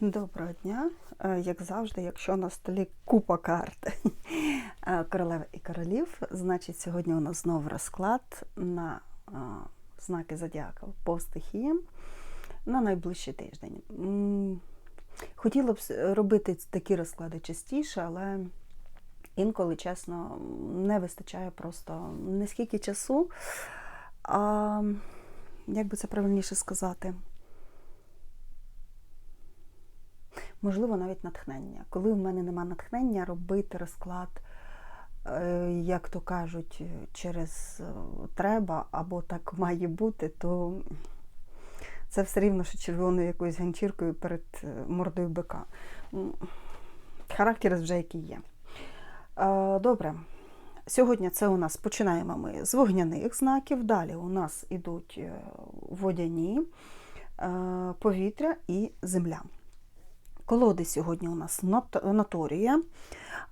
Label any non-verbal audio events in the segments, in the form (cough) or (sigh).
Доброго дня. Е, Як завжди, якщо на столі купа карт (laughs) е, королев і королів, значить сьогодні у нас знову розклад на е, знаки зодіака по стихіям на найближчий тиждень. Хотіла б робити такі розклади частіше, але інколи, чесно, не вистачає просто не скільки часу, а як би це правильніше сказати. Можливо, навіть натхнення. Коли в мене нема натхнення робити розклад, е, як то кажуть, через е, треба або так має бути, то це все рівно, що червоною якоюсь ганчіркою перед е, мордою бика. Характер вже який є. Е, Добре. Сьогодні це у нас починаємо ми з вогняних знаків. Далі у нас ідуть е, водяні, е, повітря і земля. Колоди сьогодні у нас Наторія,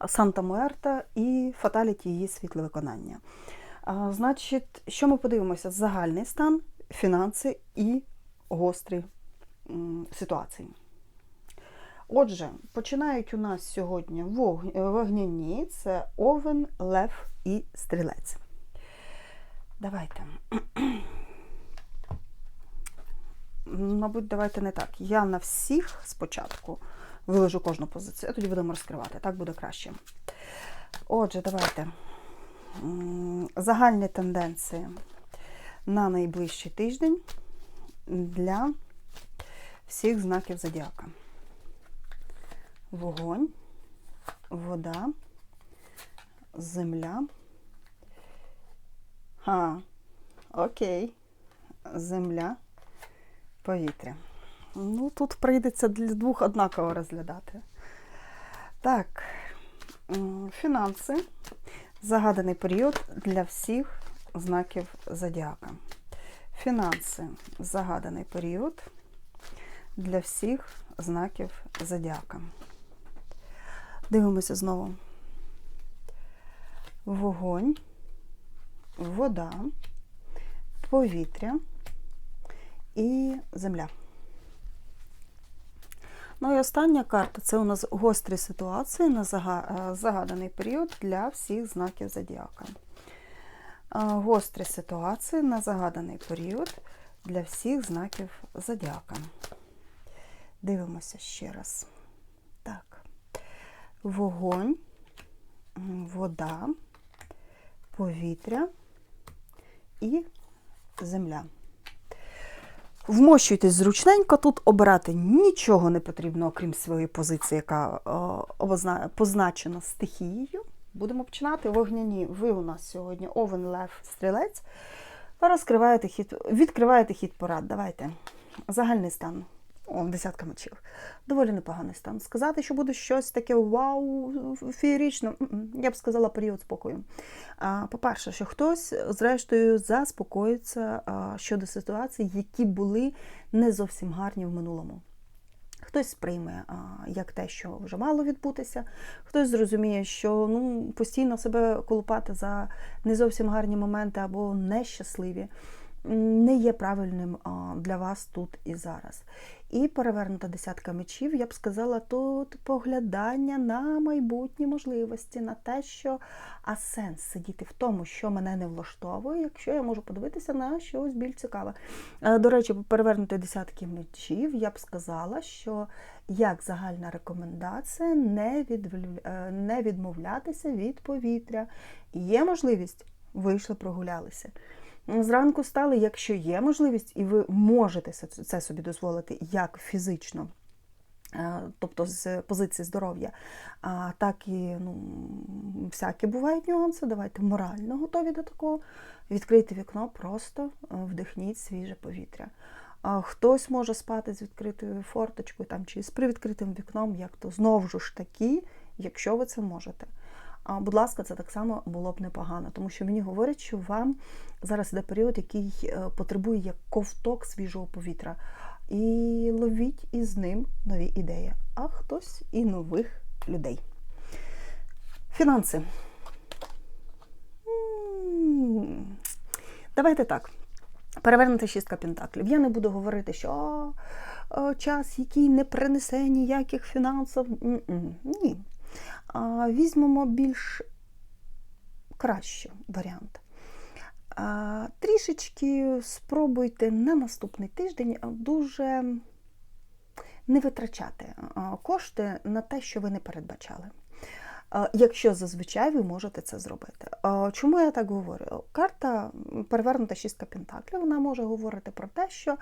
Санта Муерта і Фаталіті її світле виконання. Значить, що ми подивимося? Загальний стан, фінанси і гострі ситуації. Отже, починають у нас сьогодні вогняні це овен, лев і стрілець. Давайте. Мабуть, давайте не так. Я на всіх спочатку виложу кожну позицію, а тоді будемо розкривати. Так буде краще. Отже, давайте. Загальні тенденції на найближчий тиждень для всіх знаків зодіака. Вогонь, вода, земля. А, окей. Земля повітря. Ну, тут прийдеться для двох однаково розглядати. Так, фінанси. Загаданий період для всіх знаків зодіака. Фінанси. Загаданий період для всіх знаків зодіака. Дивимося знову. Вогонь, вода, повітря і земля. Ну і остання карта це у нас гострі ситуації на е, загаданий період для всіх знаків зодіака. Е, Гострі ситуації на загаданий період для всіх знаків зодіака. Дивимося ще раз. Так. Вогонь, вода, повітря і земля. Вмощуйтесь зручненько, тут обирати нічого не потрібно, окрім своєї позиції, яка е, позначена стихією. Будемо починати. Вогняні. Ви у нас сьогодні овен, лев, стрілець. Розкриваєте хід, відкриваєте хід порад. Давайте. Загальний стан. Десятка мечів. Доволі непоганий стан. Сказати, що буде щось таке вау, феєрично. м-м, Я б сказала період спокою. По-перше, що хтось, зрештою, заспокоїться щодо ситуацій, які були не зовсім гарні в минулому. Хтось сприйме як те, що вже мало відбутися, хтось зрозуміє, що ну, постійно себе колупати за не зовсім гарні моменти або нещасливі не є правильним для вас тут і зараз. І перевернута десятка мечів, я б сказала, тут поглядання на майбутні можливості, на те, що а сенс сидіти в тому, що мене не влаштовує, якщо я можу подивитися на щось більш цікаве. Е, До речі, перевернути десятки мечів, я б сказала, що як загальна рекомендація не, відвлю- е, не відмовлятися від повітря. Є можливість, вийшли, прогулялися. Зранку стали, якщо є можливість, і ви можете це- собі дозволити як фізично, е, тобто з позиції здоров'я, а так і ну, всякі бувають нюанси. Давайте морально готові до такого. Відкрийте вікно, просто е, вдихніть свіже повітря. Хтось може спати з відкритою форточкою там, чи з привідкритим вікном, як то знову ж таки, якщо ви це можете. А, Будь ласка, це так само було б непогано, тому що мені говорять, що вам зараз іде період, який е, потребує як ковток свіжого повітря. І ловіть із ним нові ідеї, а хтось і нових людей. Фінанси. Давайте так. Перевернути шістка пентаклів. Я не буду говорити, що «А, е, час, який не принесе ніяких фінансів. Ні. Візьмемо більш кращий варіант. Трішечки спробуйте на наступний тиждень дуже не витрачати кошти на те, що ви не передбачали. Якщо зазвичай ви можете це зробити. Чому я так говорю? Карта перевернута шістка пентаклів, вона може говорити про те, що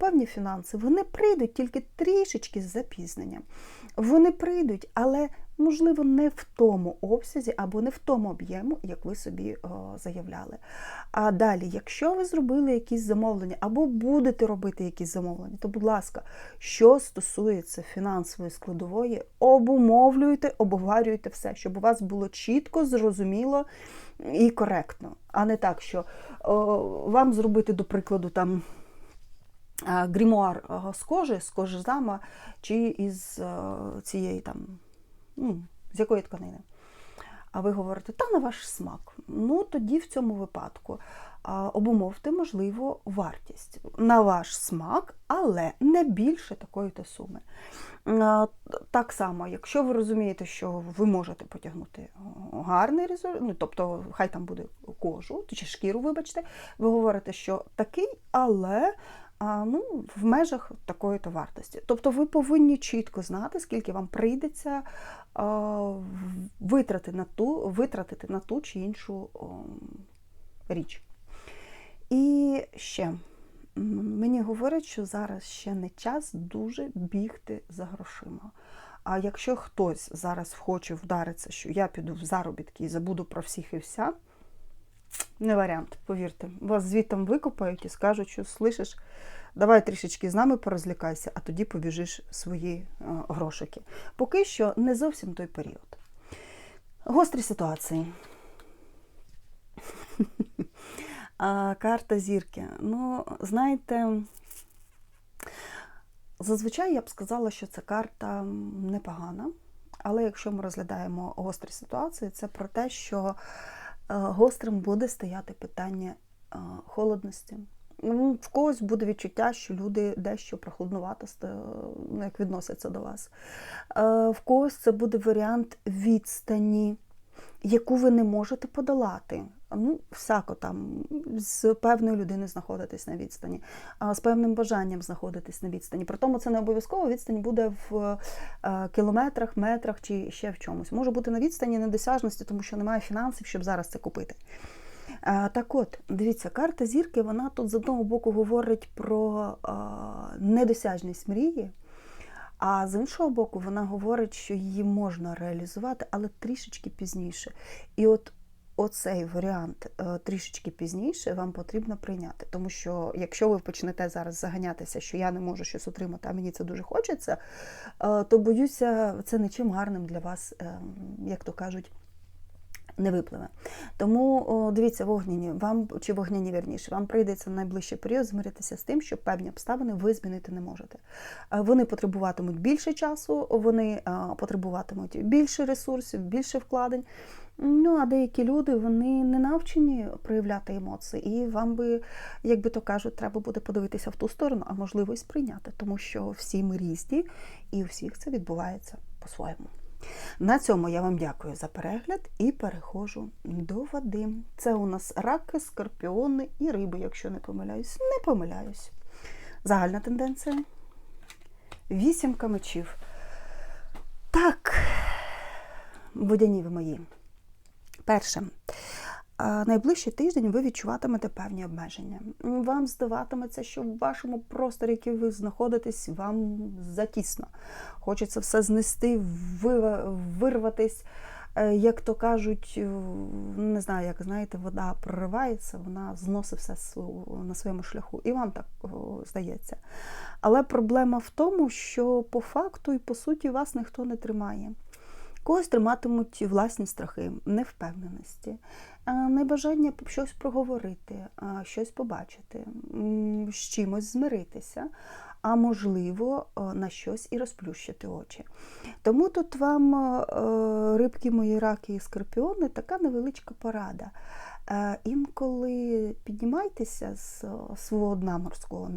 певні фінанси вони прийдуть тільки трішечки з запізненням. Вони прийдуть, але можливо не в тому обсязі або не в тому об'єму, як ви собі заявляли. А далі, якщо ви зробили якісь замовлення або будете робити якісь замовлення, то, будь ласка, що стосується фінансової складової, обумовлюйте, обговорюйте все, щоб у вас було чітко, зрозуміло і коректно, а не так, що о, вам зробити, до прикладу, там. Грімуар з кожи, з кожи зама, чи із цієї там, з якої тканини. А ви говорите, та на ваш смак. Ну, тоді в цьому випадку обумовте, можливо, вартість на ваш смак, але не більше такої-то суми. А, Так само, якщо ви розумієте, що ви можете потягнути гарний результат, ну, тобто хай там буде кожу чи шкіру, вибачте, ви говорите, що такий, але ну, в межах такої-то вартості. Тобто ви повинні чітко знати, скільки вам прийдеться а, витрати на ту, витратити на ту чи іншу річ. І ще мені говорять, що зараз ще не час дуже бігти за грошима. А якщо хтось зараз хоче вдаритися, що я піду в заробітки і забуду про всіх і вся, не варіант, повірте. Вас звітом викопають і скажуть, що слышиш, давай трішечки з нами порозлікайся, а тоді побіжиш свої е, грошики. Поки що не зовсім той період. Гострі ситуації. (laughs) А, Карта зірки. Ну, знаєте, зазвичай я б сказала, що ця карта непогана. Але якщо ми розглядаємо гострі ситуації, це про те, що гострим буде стояти питання е, холодності. Ну, В когось буде відчуття, що люди дещо прохладнувато ну, як відносяться до вас. Е, В когось це буде варіант відстані, яку ви не можете подолати. Ну, всяко там з певною людиною знаходитись на відстані, з певним бажанням знаходитись на відстані. При тому це не обов'язково відстань буде в е, кілометрах, метрах чи ще в чомусь. Може бути на відстані недосяжності, тому що немає фінансів, щоб зараз це купити. Е, Так от, дивіться, карта зірки, вона тут з одного боку говорить про е, недосяжність мрії. А з іншого боку, вона говорить, що її можна реалізувати, але трішечки пізніше. І от оцей варіант е, трішечки пізніше вам потрібно прийняти. Тому що якщо ви почнете зараз заганятися, що я не можу щось отримати, а мені це дуже хочеться, е, то боюся, це нічим гарним для вас, е, як то кажуть. Не випливе. Тому дивіться, вогняні, вам чи вогняні вірніше, вам прийдеться в найближчий період змиритися з тим, що певні обставини ви змінити не можете. Вони потребуватимуть більше часу, вони потребуватимуть більше ресурсів, більше вкладень. Ну, а деякі люди вони не навчені проявляти емоції, і вам би, як би то кажуть, треба буде подивитися в ту сторону, а можливо і сприйняти, тому що всі ми різні, і у всіх це відбувається по-своєму. На цьому я вам дякую за перегляд і переходжу до води. Це у нас раки, скорпіони і риби, якщо не помиляюсь. Не помиляюсь. Загальна тенденція. Вісімка мечів. Так, водяні ви мої. Перше. Найближчий тиждень ви відчуватимете певні обмеження. Вам здаватиметься, що в вашому просторі, який ви знаходитесь, вам затісно. Хочеться все знести, вирватись. Е, Як то кажуть, е, не знаю, як знаєте, вода проривається, вона зносить все на своєму шляху. І вам так здається. Але проблема в тому, що по факту і по суті вас ніхто не тримає. Когось триматимуть власні страхи, невпевненості, е, небажання щось проговорити, е, щось побачити, з чимось змиритися, а можливо, е, на щось і розплющити очі. Тому тут вам, рибки мої раки і скорпіони, така невеличка порада. Інколи піднімайтеся з свого дна морського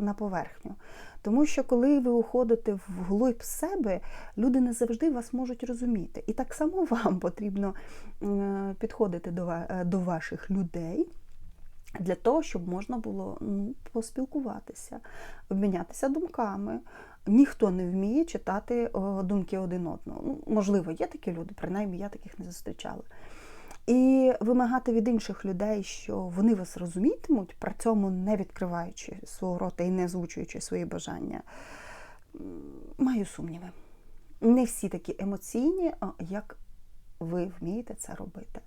на поверхню, Тому що коли ви уходите вглиб себе, люди не завжди вас можуть розуміти. І так само (laughs) вам потрібно е, підходити е, до ваших людей. Для того, щоб можна було ну, поспілкуватися, обмінятися думками. Ніхто не вміє читати думки один одного. Ну, можливо, є такі люди, принаймні я таких не зустрічала. І вимагати від інших людей, що вони вас розумітимуть, при цьому не відкриваючи свого рота і не озвучуючи свої бажання, маю сумніви. Не всі такі емоційні, як ви вмієте це робити.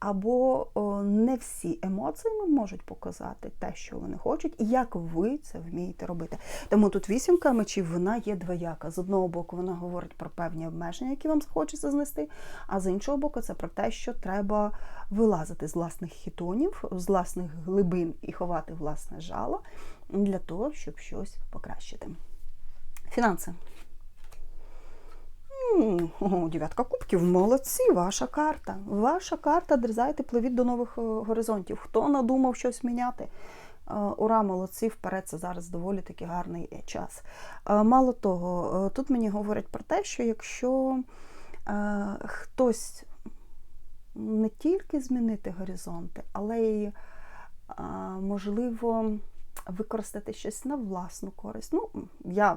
Або не всі емоціями можуть показати те, що вони хочуть, і як ви це вмієте робити. Тому тут вісімка мечів вона є двояка. З одного боку, вона говорить про певні обмеження, які вам хочеться знести, а з іншого боку, це про те, що треба вилазити з власних хітонів, з власних глибин і ховати власне жало для того, щоб щось покращити. Фінанси. О, дев'ятка кубків, молодці, ваша карта. Ваша карта, дерзайте, пливіть до нових е, горизонтів. Хто надумав щось міняти? Е, Ура, молодці, вперед, це зараз доволі таки гарний е, час. Мало того, тут мені говорять про те, що якщо хтось не тільки змінити горизонти, але й, можливо, використати щось на власну користь. Ну, я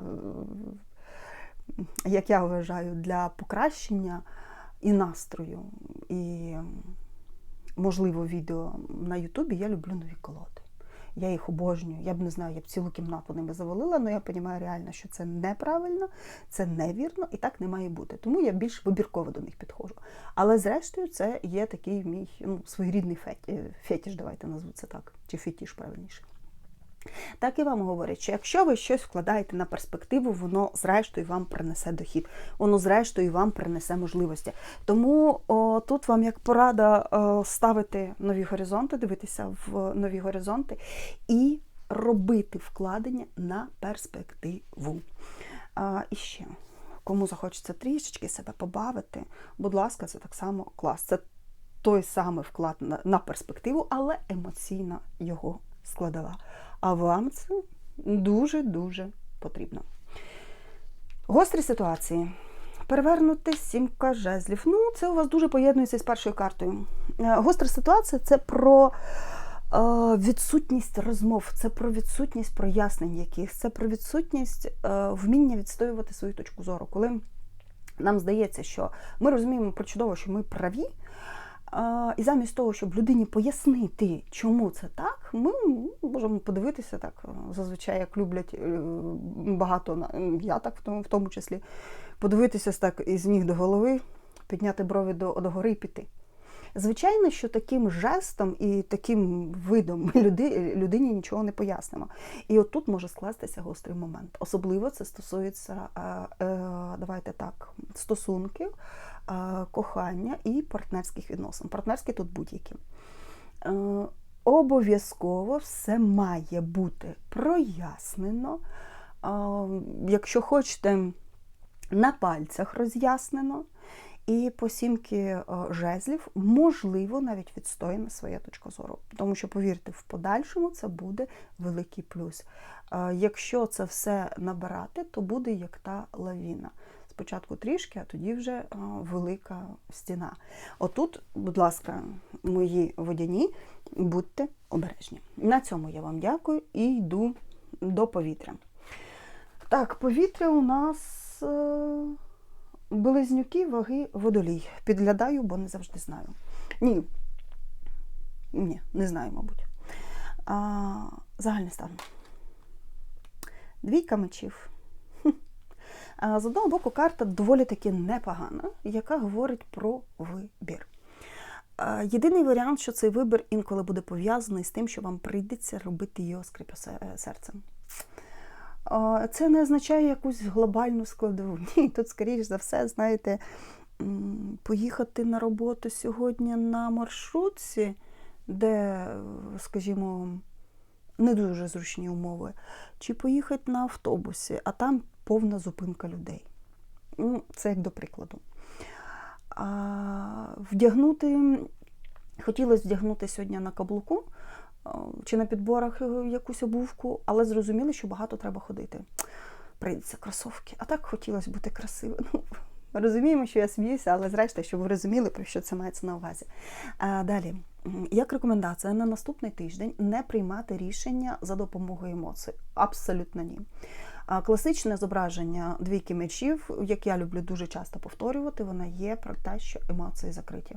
як я вважаю, для покращення і настрою, і, можливо, відео на Ютубі я люблю нові колоди. Я їх обожнюю. Я б не знаю, я б цілу кімнату ними завалила, але я розумію реально, що це неправильно, це невірно і так не має бути. Тому я більш вибірково до них підходжу. Але зрештою, це є такий мій ну, своєрідний феті, фетіш, давайте назву це так, чи фетіш правильніше. Так і вам говорять, що якщо ви щось вкладаєте на перспективу, воно зрештою вам принесе дохід, воно зрештою вам принесе можливості. Тому о, тут вам як порада о, ставити нові горизонти, дивитися в нові горизонти і робити вкладення на перспективу. А, і ще, кому захочеться трішечки себе побавити, будь ласка, це так само клас. Це той самий вклад на, перспективу, але емоційна його складова. А вам це дуже-дуже потрібно. Гострі ситуації. Перевернути сімка жезлів. Ну, це у вас дуже поєднується з першою картою. Е, Гостра ситуація це про е, відсутність розмов, це про відсутність прояснень якихось, це про відсутність е, вміння відстоювати свою точку зору. Коли нам здається, що ми розуміємо про чудово, що ми праві. І замість того, щоб людині пояснити, чому це так, ми можемо подивитися так, зазвичай, як люблять е, багато, я так в тому, в тому числі, подивитися так із ніг до голови, підняти брові до, до гори і піти. Звичайно, що таким жестом і таким видом (laughs) люди, людині нічого не пояснимо. І от тут може скластися гострий момент. Особливо це стосується, е, е, давайте так, стосунків, е, кохання і партнерських відносин. Партнерські тут будь-які. Обов'язково все має бути прояснено. Якщо хочете, на пальцях роз'яснено. І по сімки е, жезлів, можливо, навіть відстояна своя точка зору. Тому що, повірте, в подальшому це буде великий плюс. Е, Якщо це все набирати, то буде як та лавіна. Спочатку трішки, а тоді вже е, велика стіна. Отут, будь ласка, мої водяні, будьте обережні. На цьому я вам дякую і йду до повітря. Так, повітря у нас. е, Близнюки, ваги, водолій. Підглядаю, бо не завжди знаю. Ні. Ні, не знаю, мабуть. А, загальний стан. Двійка мечів. А, З одного боку, карта доволі таки непогана, яка говорить про вибір. Єдиний варіант, що цей вибір інколи буде пов'язаний з тим, що вам прийдеться робити його скрипя серцем. Це не означає якусь глобальну складову. (laughs) Ні, тут, скоріш за все, знаєте, поїхати на роботу сьогодні на маршрутці, де, скажімо, не дуже зручні умови, чи поїхати на автобусі, а там повна зупинка людей. Ну, Це як до прикладу. А, Вдягнути, хотілося вдягнути сьогодні на каблуку, е, чи на підборах е, якусь обувку, але зрозуміли, що багато треба ходити. Прийдеться кросовки. А так хотілося бути красивою. Ну, розуміємо, що я сміюся, але зрештою, щоб ви розуміли, про що це мається на увазі. А, далі, як рекомендація на наступний тиждень не приймати рішення за допомогою емоцій. Абсолютно ні. Класичне зображення двійки мечів, як я люблю дуже часто повторювати, вона є про те, що емоції закриті.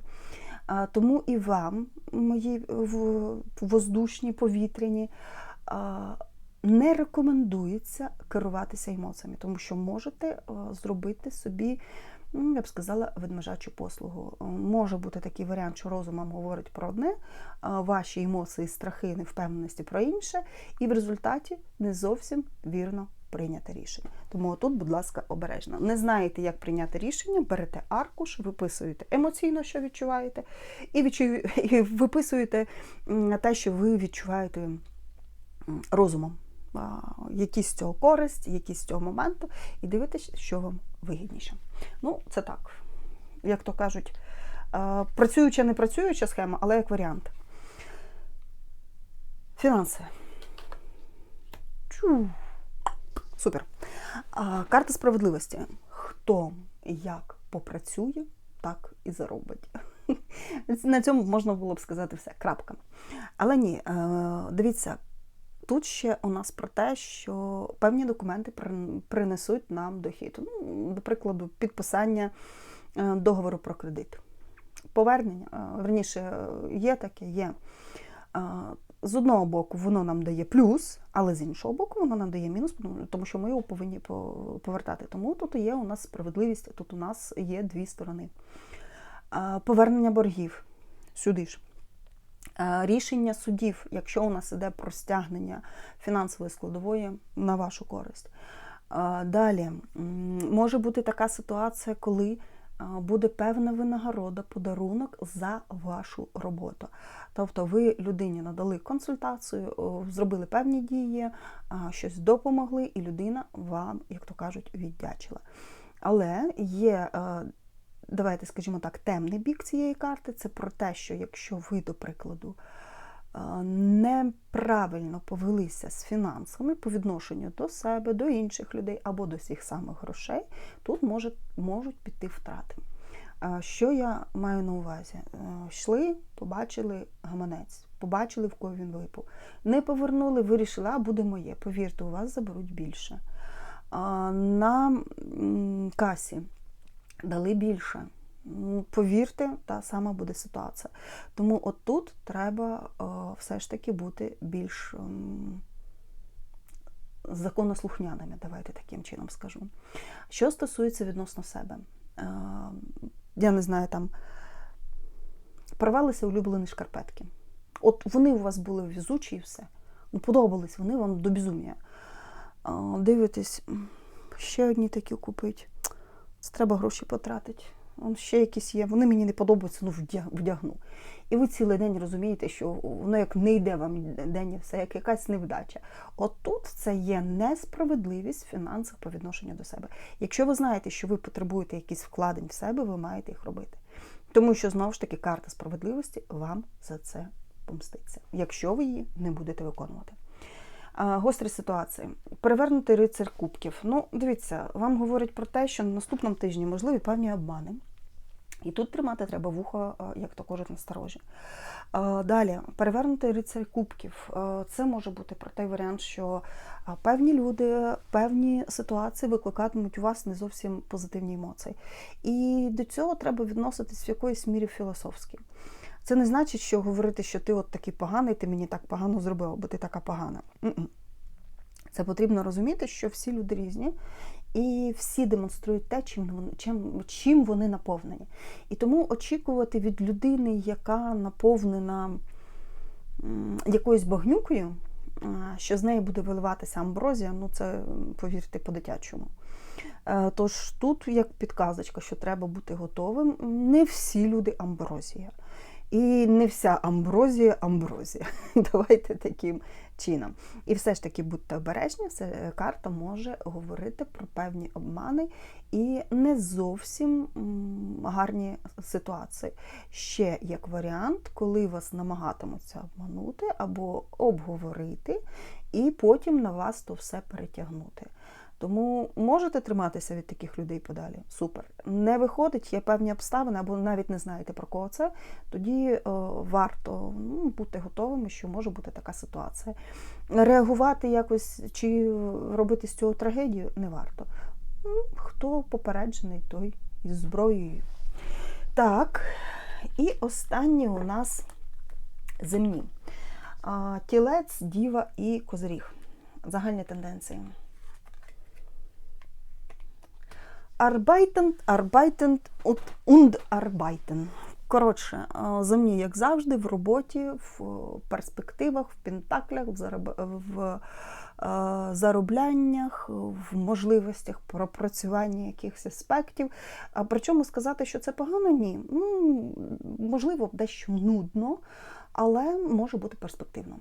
Тому і вам, мої воздушні, повітряні, не рекомендується керуватися емоціями, тому що можете е, зробити собі, м, я б сказала, ведмежачу послугу. Е, Може бути такий варіант, що розум вам говорить про одне, ваші емоції, страхи, невпевненості про інше, і в результаті не зовсім вірно прийняти рішення. Тому тут, будь ласка, обережно. Не знаєте, як прийняти рішення, берете аркуш, виписуєте емоційно, що відчуваєте, і, відчу- і виписуєте те, що ви відчуваєте розумом. Якісь з цього користь, якісь цього моменту, і дивитесь, що вам вигідніше. Ну, це так. Як то кажуть, працююча, не працююча схема, але як варіант. Фінанси. Чу. Супер. Карта справедливості. Хто як попрацює, так і заробить. На цьому можна було б сказати все. Крапка. Але ні, е, дивіться, тут ще у нас про те, що певні документи принесуть нам дохід. Ну, до прикладу, підписання е, договору про кредит. Повернення, е, верніше, є таке, є. З одного боку, воно нам дає плюс, але з іншого боку, воно нам дає мінус, тому- що ми його повинні повертати. Тому тут є у нас справедливість, тут у нас є дві сторони. Повернення боргів сюди ж. Рішення судів, якщо у нас іде про стягнення фінансової складової на вашу користь. Далі може бути така ситуація, коли буде певна винагорода, подарунок за вашу роботу. Тобто ви людині надали консультацію, зробили певні дії, щось допомогли, і людина вам, як то кажуть, віддячила. Але є е, давайте скажімо так, темний бік цієї карти це про те, що якщо ви, до прикладу, неправильно повелися з фінансами по відношенню до себе, до інших людей або до всіх самих грошей, тут може, можуть піти втрати. Е, Що я маю на увазі? Е, Йшли, побачили гаманець, побачили, в кого він випав. Не повернули, вирішили, а буде моє. Повірте, у вас заберуть більше. На касі дали більше. Повірте, та сама буде ситуація. Тому отут треба е, все ж таки бути більш ем, законослухняними, давайте таким чином скажу. Що стосується відносно себе, е, я не знаю, там порвалися улюблені шкарпетки. От вони у вас були візучі і все. Ну, подобались вони вам до безумія. Е, Дивитесь, ще одні такі купить. Це треба гроші потратити. Ще якісь є, вони мені не подобаються, ну вдя- вдягну. І ви цілий день розумієте, що воно як не йде вам день, все як якась невдача. От тут це є несправедливість в фінансах по відношенню до себе. Якщо ви знаєте, що ви потребуєте якісь вкладень в себе, ви маєте їх робити. Тому що знову ж таки карта справедливості вам за це помститься, якщо ви її не будете виконувати. Гострі ситуації. Перевернутий рицар кубків. Ну, дивіться, вам говорять про те, що на наступному тижні можливі певні обмани. І тут тримати треба вухо, як то кажуть, насторожі. Далі, перевернутий рицар кубків. Це може бути про той варіант, що певні люди, певні ситуації викликатимуть у вас не зовсім позитивні емоції. І до цього треба відноситись в якоїсь мірі філософськи. Це не значить, що говорити, що ти от такий поганий, ти мені так погано зробив, бо ти така погана. Це потрібно розуміти, що всі люди різні, і всі демонструють те, чим чим, чим вони наповнені. І тому очікувати від людини, яка наповнена якоюсь багнюкою, що з неї буде виливатися амброзія, ну це, повірте, по-дитячому. Е, Тож тут як підказочка, що треба бути готовим. Не всі люди амброзія. І не вся амброзія амброзія. (laughs) Давайте таким чином. І все ж таки будьте обережні, все, карта може говорити про певні обмани і не зовсім гарні ситуації. Ще як варіант, коли вас намагатимуться обманути або обговорити, і потім на вас то все перетягнути. Тому можете триматися від таких людей подалі. Супер. Не виходить, є певні обставини, або навіть не знаєте про кого це. Тоді е, варто ну, бути готовими, що може бути така ситуація. Реагувати якось чи робити з цього трагедію не варто. Ну, Хто попереджений, той із зброєю. Так, і останні у нас земні. Тілець, діва і козиріг. Загальні тенденції. Arbeitend, arbeitend und arbeiten. Коротше, е, земні, як завжди, в роботі, в перспективах, в пентаклях, в, зароб... в е, заробляннях, в можливостях пропрацювання якихось аспектів. А причому сказати, що це погано, ні. Ну, можливо, дещо нудно, але може бути перспективно.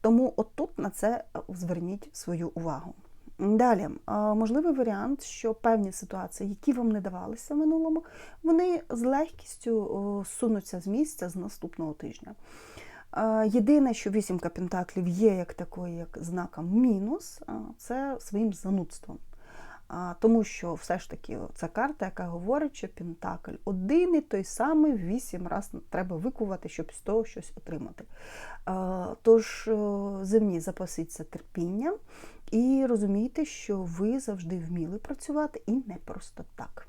Тому отут на це зверніть свою увагу. Далі, можливий варіант, що певні ситуації, які вам не давалися в минулому, вони з легкістю сунуться з місця з наступного тижня. Єдине, що вісімка пентаклів є як такою, як знаком мінус, це своїм занудством. Тому що все ж таки це карта, яка говорить, що Пентакль один і той самий вісім разів треба викувати, щоб з того щось отримати. Тож, земні запасіться терпінням і розумійте, що ви завжди вміли працювати і не просто так.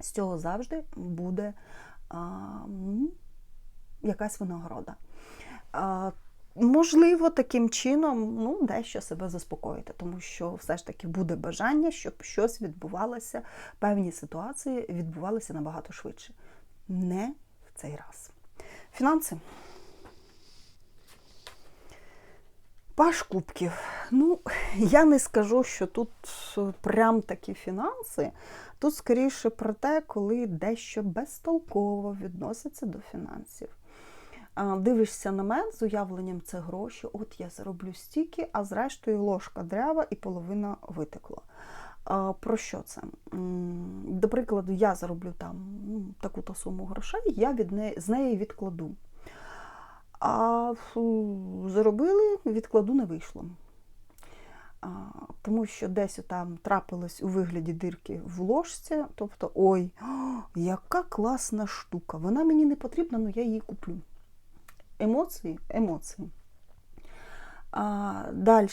З цього завжди буде а, якась винагорода. А, Можливо, таким чином ну, дещо себе заспокоїти, тому що все ж таки буде бажання, щоб щось відбувалося, певні ситуації відбувалися набагато швидше. Не в цей раз. Фінанси. Паш кубків. Ну, (laughs) я не скажу, що тут прям такі фінанси. Тут скоріше про те, коли дещо безтолково відноситься до фінансів. Дивишся на мене з уявленням це гроші, от я зароблю стільки, а зрештою ложка дрява і половина витекло. Про що це? До прикладу, я зароблю там ну, таку-то суму грошей, я від неї, з неї відкладу. А заробили, відкладу не вийшло. А, Тому що десь там трапилось у вигляді дирки в ложці, тобто, ой, о, (gasps) яка класна штука! Вона мені не потрібна, але я її куплю. Емоції, емоції. А, Далі,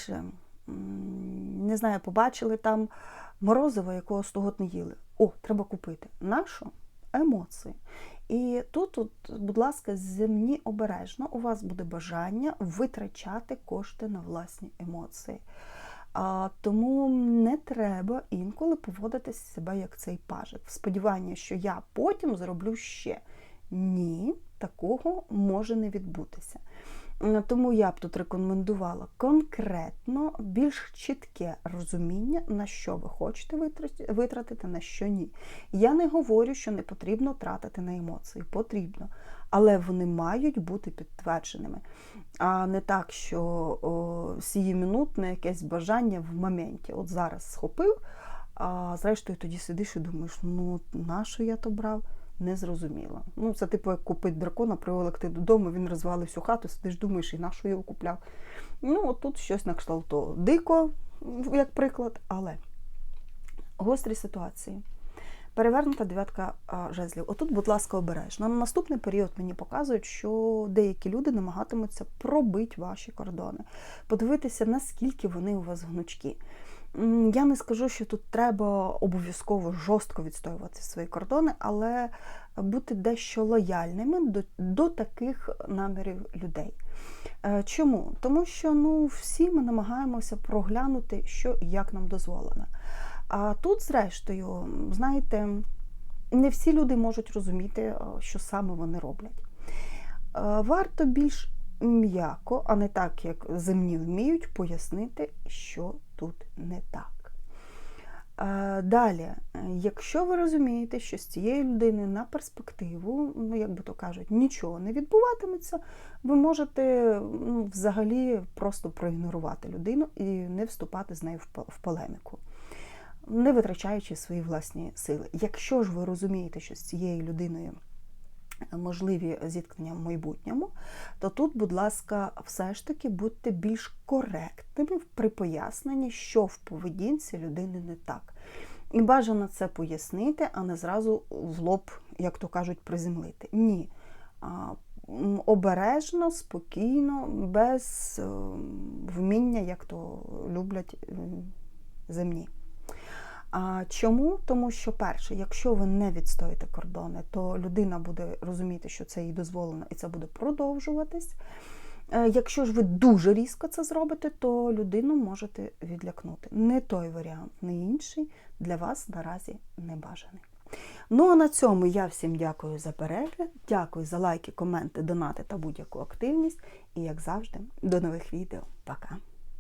не знаю, побачили там морозиво, якого 100 год не їли. О, треба купити. Нашу емоції. І тут, от, будь ласка, земні обережно, у вас буде бажання витрачати кошти на власні емоції. А, Тому не треба інколи поводити себе як цей пажик. В сподіванні, що я потім зроблю ще. Ні, такого може не відбутися. Тому я б тут рекомендувала конкретно більш чітке розуміння, на що ви хочете витратити, на що ні. Я не говорю, що не потрібно тратити на емоції. Потрібно. Але вони мають бути підтвердженими. А не так, що сіємінутне якесь бажання в моменті. От зараз схопив, а зрештою тоді сидиш і думаєш, ну на що я то брав? Не зрозуміла. Ну, це типу, як купити дракона, приволокти додому, він розвалив всю хату, сидиш, думаєш, і на що його купляв. Ну, от тут щось на кшталт того. Дико, як приклад, але гострі ситуації. Перевернута дев'ятка жезлів. Отут, будь ласка, обережно. На наступний період мені показують, що деякі люди намагатимуться пробити ваші кордони, подивитися, наскільки вони у вас гнучкі. Я не скажу, що тут треба обов'язково жорстко відстоювати свої кордони, але бути дещо лояльними до до таких намірів людей. Е, чому? Тому що ну, всі ми намагаємося проглянути, що і як нам дозволено. А тут, зрештою, знаєте, не всі люди можуть розуміти, е, що саме вони роблять. Е, варто більш м'яко, а не так, як земні вміють, пояснити, що тут не так. Далі, Якщо ви розумієте, що з цією людиною на перспективу, ну як би то кажуть, нічого не відбуватиметься, ви можете ну, взагалі просто проігнорувати людину і не вступати з нею в полеміку, не витрачаючи свої власні сили. Якщо ж ви розумієте, що з цією людиною можливі зіткнення в майбутньому, то тут, будь ласка, все ж таки будьте більш коректними при поясненні, що в поведінці людини не так. І бажано це пояснити, а не зразу в лоб, як то кажуть, приземлити. Ні. Обережно, спокійно, без е, вміння, як то люблять е, земні. А чому? Тому що, перше, якщо ви не відстоїте кордони, то людина буде розуміти, що це їй дозволено, і це буде продовжуватись. Е, Якщо ж ви дуже різко це зробите, то людину можете відлякнути. Не той варіант, не інший для вас наразі не бажаний. Ну а на цьому я всім дякую за перегляд, дякую за лайки, коменти, донати та будь-яку активність. І як завжди, до нових відео. Пока!